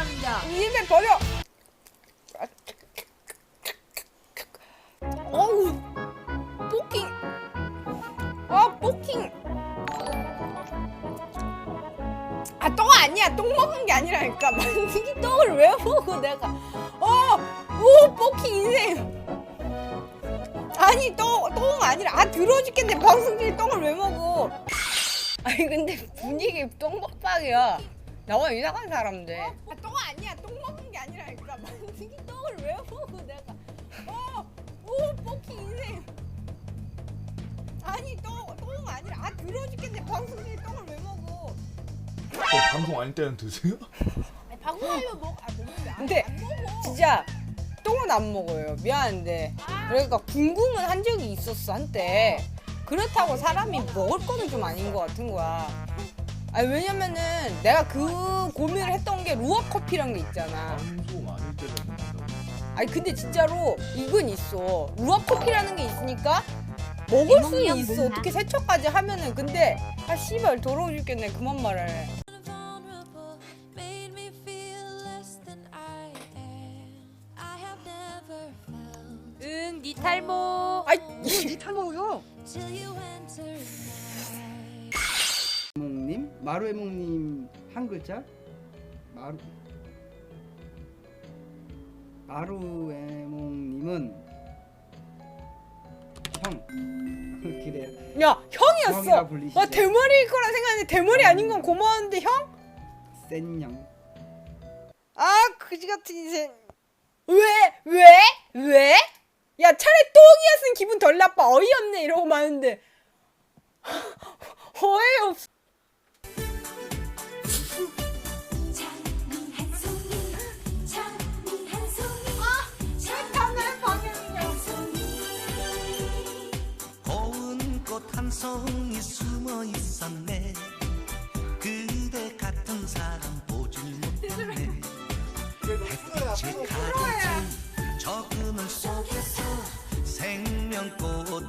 아니야. 입에 버려. 어우, 포킹. 아, 포킹. 아, 똥 아니야. 똥 먹은 게 아니라니까. 만식이 똥을 왜 먹어, 내가. 어, 오, 포킹 인생. 아니, 똥, 똥 아니라. 아, 더러워 죽겠네. 방송 중에 똥을 왜 먹어. 아니, 근데 분위기 똥 먹방이야. 나와 이상한 사람들. 아, 똥 아니야. 똥 먹은 게 아니라니까. 만식이 똥을 왜 먹어, 내가. 어, 오, 포킹 인생. 아니, 똥, 똥 아니라. 아, 더러워 죽겠네. 방송 중에 똥을 왜 먹어. 어, 방송 아닐 때는 드세요? 아니, 방송하려 먹. 아 먹는데 안, 근데 안 먹어. 진짜 똥은 안 먹어요. 미안한데. 그러니까 궁금은 한 적이 있었어 한때. 그렇다고 사람이 먹을 거는 좀 아닌 것 같은 거야. 아니 왜냐면은 내가 그 고민을 했던 게 루아 커피란 게 있잖아. 방송 아닐? 아니 근데 진짜로 이건 있어. 루아 커피라는 게 있으니까 먹을 수는 있어. 어떻게 세척까지 하면은 근데 아 씨발 더러워 죽겠네. 그만 말해. vulnerable 응, 니 탈모. 아이 니 탈모요? 해몽님 마루 해몽님 한 글자 마루 마루 해몽님은 형 그래요 야 형이었어. 형이라 불리시죠. 와 대머리일 거라 생각했는데 대머리 아닌 건 고마웠는데 형? 센 형 아 그지 같은 인생. 왜? 왜? 왜? 야 차라리 똥이었으면 기분 덜 나빠. 어이없네. 이러고 마는데. 어이없어. 성이 숨어 있었네. 그대 같은 사람 보질 못했네. 햇빛이 가득 적은을 쏘 yang cô